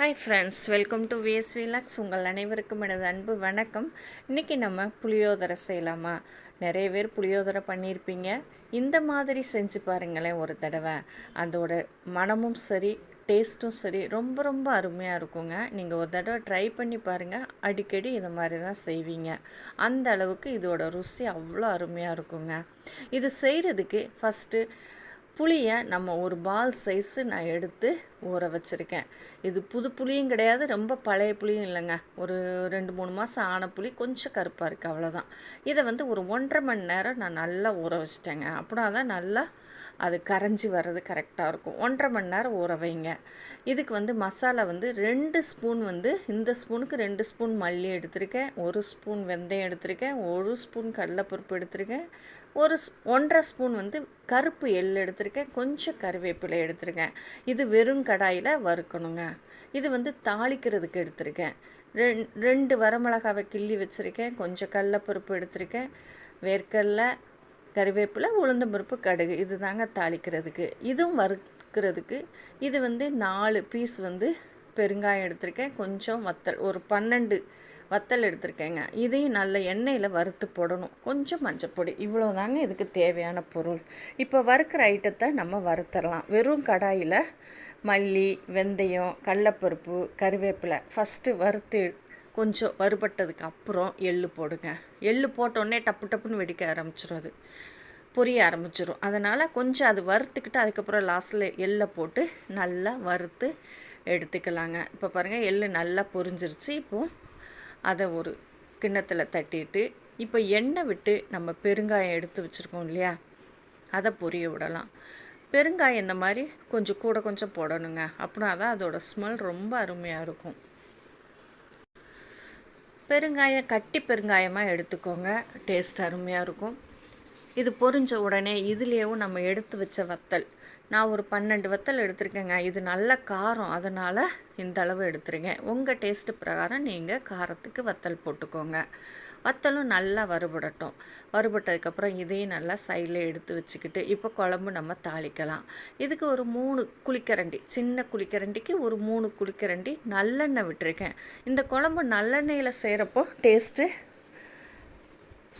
Hi friends welcome to VS vlogs உங்கள் அனைவருக்கும் எனது அன்பு வணக்கம். இன்றைக்கி நம்ம புளியோதரை செய்யலாமா? நிறைய பேர் புளியோதரை பண்ணியிருப்பீங்க. இந்த மாதிரி செஞ்சு பாருங்களேன் ஒரு தடவை. அதோட மனமும் சரி டேஸ்ட்டும் சரி ரொம்ப ரொம்ப அருமையாக இருக்குங்க. நீங்கள் ஒரு தடவை ட்ரை பண்ணி பாருங்கள் அடிக்கடி இது மாதிரி தான் செய்வீங்க. அந்த அளவுக்கு இதோட ருசி அவ்வளோ அருமையாக இருக்குங்க. இது செய்கிறதுக்கு ஃபஸ்ட்டு புளியை நம்ம ஒரு பால் சைஸு நான் எடுத்து ஊற வச்சுருக்கேன். இது புது புளியும் கிடையாது ரொம்ப பழைய புளியும் இல்லைங்க. ஒரு ரெண்டு மூணு மாதம் ஆன புளி கொஞ்சம் கருப்பாக இருக்குது அவ்வளோதான் இதை வந்து ஒரு ஒன்றரை மணி நேரம் நான் நல்லா ஊற வச்சிட்டேங்க. அப்படின்னா தான் நல்லா அது கரைஞ்சி வர்றது கரெக்டாக இருக்கும். ஒன்றரை மணி நேரம் ஊற வைங்க. இதுக்கு வந்து மசாலா வந்து ரெண்டு ஸ்பூன் வந்து இந்த ஸ்பூனுக்கு ரெண்டு ஸ்பூன் மல்லி எடுத்திருக்கேன் ஒரு ஸ்பூன் வெந்தயம் எடுத்திருக்கேன் ஒரு ஸ்பூன் கடலைப்பருப்பு எடுத்திருக்கேன் ஒரு ஒன்றரை ஸ்பூன் வந்து கருப்பு எள் எடுத்திருக்கேன் கொஞ்சம் கருவேப்பிலை எடுத்திருக்கேன். இது வெறும் கடாயில் வறுக்கணுங்க. இது வந்து தாளிக்கிறதுக்கு எடுத்திருக்கேன். ரெண் ரெண்டு வரமிளகாவை கிள்ளி வச்சுருக்கேன் கொஞ்சம் கடலப்பருப்பு எடுத்திருக்கேன் வேர்க்கடலை கறிவேப்பிலை உளுந்தம்பருப்பு கடுகு இது தாங்க தாளிக்கிறதுக்கு. இதுவும் வறுக்கிறதுக்கு இது வந்து நாலு பீஸ் வந்து பெருங்காயம் எடுத்திருக்கேன். கொஞ்சம் வத்தல் ஒரு பன்னெண்டு வத்தல் எடுத்திருக்கேங்க. இதையும் நல்ல எண்ணெயில் வறுத்து போடணும். கொஞ்சம் மஞ்சப்பொடி இவ்வளோ தாங்க இதுக்கு தேவையான பொருள். இப்போ வறுக்கிற ஐட்டத்தை நம்ம வறுத்தரலாம். வெறும் கடாயில் மல்லி வெந்தயம் கடலப்பருப்பு கருவேப்பிலை ஃபஸ்ட்டு வறுத்து கொஞ்சம் வறுபட்டதுக்கு அப்புறம் எள்ளு போடுங்க. எள்ளு போட்டோடனே டப்பு டப்புன்னு வெடிக்க ஆரம்பிச்சிடும் அது. பொரிய ஆரம்பிச்சிடும் அதனால் கொஞ்சம் அது வறுத்துக்கிட்டு அதுக்கப்புறம் லாஸ்ட்டில் எள்ளை போட்டு நல்லா வறுத்து எடுத்துக்கலாங்க. இப்போ பாருங்கள் எள்ளு நல்லா பொரிஞ்சிருச்சு. இப்போது அதை ஒரு கிண்ணத்தில் தட்டிட்டு இப்போ எண்ணெய் விட்டு நம்ம பெருங்காயம் எடுத்து வச்சுருக்கோம் இல்லையா? அதை பொரிய விடலாம். பெருங்காயம் இந்த மாதிரி கொஞ்சம் கூட கொஞ்சம் போடணுங்க. அப்படின்னா தான் அதோடய ஸ்மெல் ரொம்ப அருமையாக இருக்கும். பெருங்காயம் கட்டி பெருங்காயமாக எடுத்துக்கோங்க. டேஸ்ட் அருமையாக இருக்கும். இது பொரிஞ்ச உடனே இதுலேயும் நம்ம எடுத்து வச்ச வத்தல். நான் ஒரு பன்னெண்டு வத்தல் எடுத்திருக்கேங்க. இது நல்ல காரம். அதனால் இந்த அளவு எடுத்துருங்க உங்கள் டேஸ்ட்டு பிரகாரம் நீங்கள் காரத்துக்கு வத்தல் போட்டுக்கோங்க. வத்தலும் நல்லா வறுபடட்டும். வறுபட்டதுக்கப்புறம் இதையும் நல்லா சைடில் எடுத்து வச்சுக்கிட்டு இப்போ குழம்பு நம்ம தாளிக்கலாம். இதுக்கு ஒரு மூணு குளிக்கரண்டி சின்ன குளிக்கரண்டிக்கு ஒரு மூணு குளிக்கரண்டி நல்லெண்ணெய் விட்டுருக்கேன். இந்த குழம்பு நல்லெண்ணெயில் செய்கிறப்போ டேஸ்ட்டு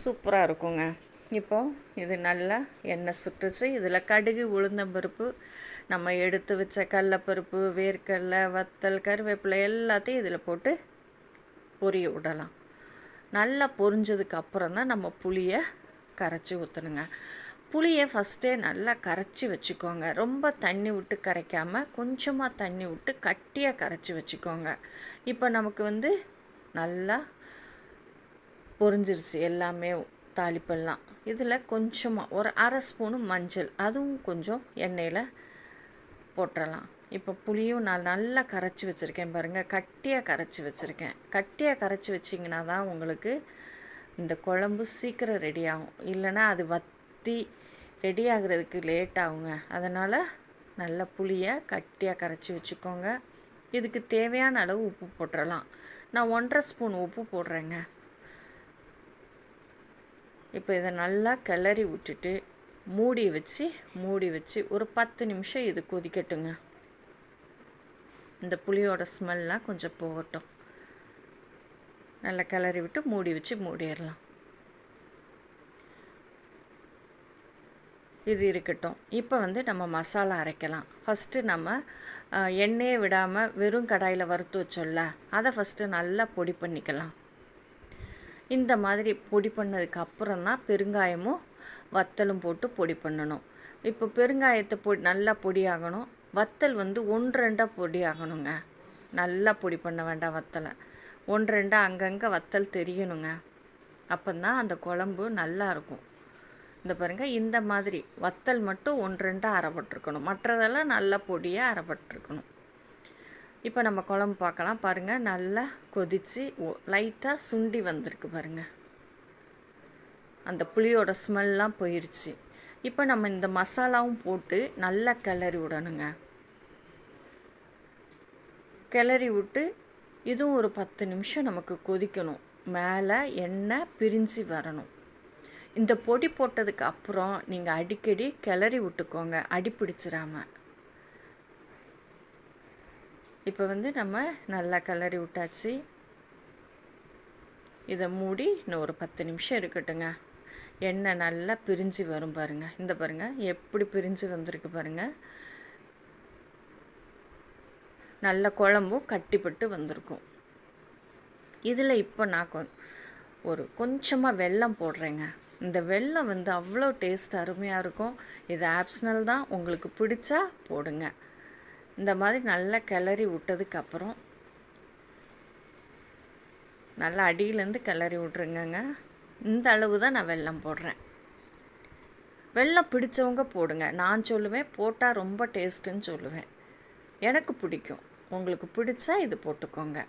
சூப்பராக இருக்குங்க. இப்போ இது நல்லா எண்ணெய் சுட்டுச்சு. இதில் கடுகு உளுந்தம்பருப்பு நம்ம எடுத்து வச்ச கடலப்பருப்பு வேர்க்கடலை வத்தல் கருவேப்பிலை எல்லாத்தையும் இதில் போட்டு பொரிய விடலாம். நல்லா பொரிஞ்சதுக்கு அப்புறம் தான் நம்ம புளியை கரைச்சி ஊற்றணுங்க புளியை ஃபஸ்ட்டே நல்லா கரைச்சி வச்சுக்கோங்க. ரொம்ப தண்ணி விட்டு கரைக்காமல் கொஞ்சமாக தண்ணி விட்டு கட்டியாக கரைச்சி வச்சுக்கோங்க. இப்போ நமக்கு வந்து நல்லா பொரிஞ்சிருச்சு எல்லாமே. தாளிப்பெல்லாம். இதில் கொஞ்சமாக ஒரு அரை ஸ்பூனு மஞ்சள். அதுவும் கொஞ்சம் எண்ணெயில் போட்டுடலாம் இப்போ புளியும் நான் நல்லா கரைச்சி வச்சுருக்கேன் பாருங்கள் கட்டியாக கரைச்சி வச்சுருக்கேன். கட்டியாக கரைச்சி வச்சிங்கன்னா தான் உங்களுக்கு இந்த குழம்பு சீக்கிரம் ரெடி ஆகும். இல்லைன்னா அது வற்றி ரெடி ஆகிறதுக்கு லேட் ஆகுங்க. அதனால் நல்ல புளியை கட்டியாக கரைச்சி வச்சுக்கோங்க. இதுக்கு தேவையான அளவு உப்பு போட்டுடலாம் நான் ஒன்றரை ஸ்பூன் உப்பு போடுறேங்க. இப்போ இதை நல்லா கிளறி விட்டுட்டு மூடி வச்சு மூடி வச்சு ஒரு பத்து நிமிஷம் இது கொதிக்கட்டுங்க. இந்த புளியோட ஸ்மெல்லாம் கொஞ்சம் போகட்டும். நல்லா கிளறி விட்டு மூடி வச்சு மூடிடலாம். இது இருக்கட்டும். இப்போ வந்து நம்ம மசாலா அரைக்கலாம். ஃபஸ்ட்டு நம்ம எண்ணெயை விடாமல் வெறும் கடாயில் வறுத்து வச்சோம்ல அதை ஃபஸ்ட்டு நல்லா பொடி பண்ணிக்கலாம். இந்த மாதிரி பொடி பண்ணதுக்கு அப்புறம் தான் பெருங்காயமும் வத்தலும் போட்டு பொடி பண்ணணும். இப்போ பெருங்காயத்தை பொடி நல்லா பொடியாகணும் வத்தல் வந்து ஒன்று ரெண்டாக பொடி ஆகணுங்க. நல்லா பொடி பண்ண வேண்டாம் வத்தலை. ஒன்று ரெண்டாக அங்கங்கே வத்தல் தெரியணுங்க. அப்போந்தான் அந்த குழம்பு நல்லாயிருக்கும் இந்த பாருங்கள் இந்த மாதிரி வத்தல் மட்டும் ஒன்று ரெண்டாக அரைப்பட்டிருக்கணும். மற்றதெல்லாம் நல்லா பொடியாக அரைப்பட்டிருக்கணும். இப்போ நம்ம குழம்பு பார்க்கலாம். பாருங்கள் நல்லா கொதித்து லைட்டாக சுண்டி வந்திருக்கு பாருங்கள் அந்த புளியோட ஸ்மெல்லாம் போயிடுச்சு இப்போ நம்ம இந்த மசாலாவும் போட்டு நல்லா கிளறி விடணுங்க. கிளறி விட்டு இதுவும் ஒரு பத்து நிமிஷம் நமக்கு கொதிக்கணும். மேலே எண்ணெய் பிரிஞ்சு வரணும். இந்த பொடி போட்டதுக்கு அப்புறம் நீங்கள் அடிக்கடி கிளறி விட்டுக்கோங்க. அடி பிடிச்சிடாம இப்போ வந்து நம்ம நல்லா கிளறி விட்டாச்சு. இதை மூடி இன்னும் ஒரு பத்து நிமிஷம் இருக்கட்டுங்க. எண்ணெய் நல்லா பிரிஞ்சு வரும் பாருங்கள் இந்த பாருங்கள் எப்படி பிரிஞ்சு வந்திருக்கு பாருங்கள் நல்ல குழம்பும் கட்டிப்பட்டு வந்திருக்கும். இதில் இப்போ நான் கொ ஒரு கொஞ்சமாக வெல்லம் போடுறேங்க. இந்த வெல்லம் வந்து அவ்வளோ டேஸ்ட் அருமையாக இருக்கும். இது ஆப்ஷனல் தான். உங்களுக்கு பிடிச்சா போடுங்க. இந்த மாதிரி நல்லா கிளறி விட்டதுக்கப்புறம் நல்லா அடியிலேருந்து கிளறி விட்ருங்கங்க. இந்த அளவு தான் நான் வெல்லம் போடுறேன். வெல்லம் பிடிச்சவங்க போடுங்க. நான் சொல்லுவேன் போட்டால் ரொம்ப டேஸ்ட்டுன்னு சொல்லுவேன். எனக்கு பிடிக்கும். உங்களுக்கு பிடிச்சா இது போட்டுக்கோங்க.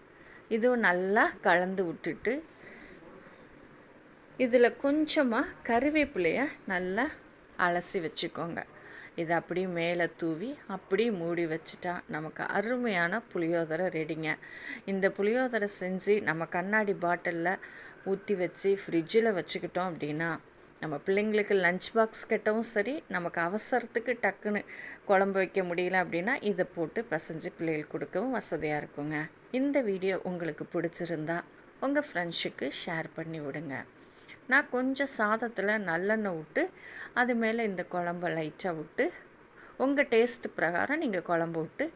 இதுவும் நல்லா கலந்து விட்டுட்டு இதில் கொஞ்சமாக கருவேப்பிலையை நல்லா அலசி வச்சுக்கோங்க. இதை அப்படியே மேலே தூவி அப்படியே மூடி வச்சுட்டா நமக்கு அருமையான புளியோதரை ரெடிங்க. இந்த புளியோதரை செஞ்சு நம்ம கண்ணாடி பாட்டிலில் ஊற்றி வச்சு ஃப்ரிட்ஜில் வச்சுக்கிட்டோம் அப்படின்னா நம்ம பிள்ளைங்களுக்கு லஞ்ச் பாக்ஸ் கட்டவும் சரி நமக்கு அவசரத்துக்கு டக்குன்னு குழம்பு வைக்க முடியல அப்படின்னா இதை போட்டு பசஞ்சு பிள்ளைகளுக்கு கொடுக்கவும் வசதியாக இருக்குங்க. இந்த வீடியோ உங்களுக்கு பிடிச்சிருந்தா உங்கள் ஃப்ரெண்ட்ஸுக்கு ஷேர் பண்ணி விடுங்க. நான் கொஞ்சம் சாதத்தில் நல்லெண்ணெய் விட்டு அது மேலே இந்த குழம்ப லைட்டாக விட்டு உங்கள் டேஸ்ட் பிரகாரம் நீங்கள் குழம்பு விட்டு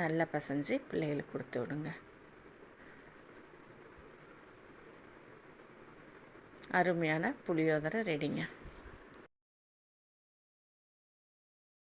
நல்லா பசைஞ்சு பிள்ளைகளுக்கு கொடுத்து விடுங்க. அருமையான புளியோதரை ரெடிங்க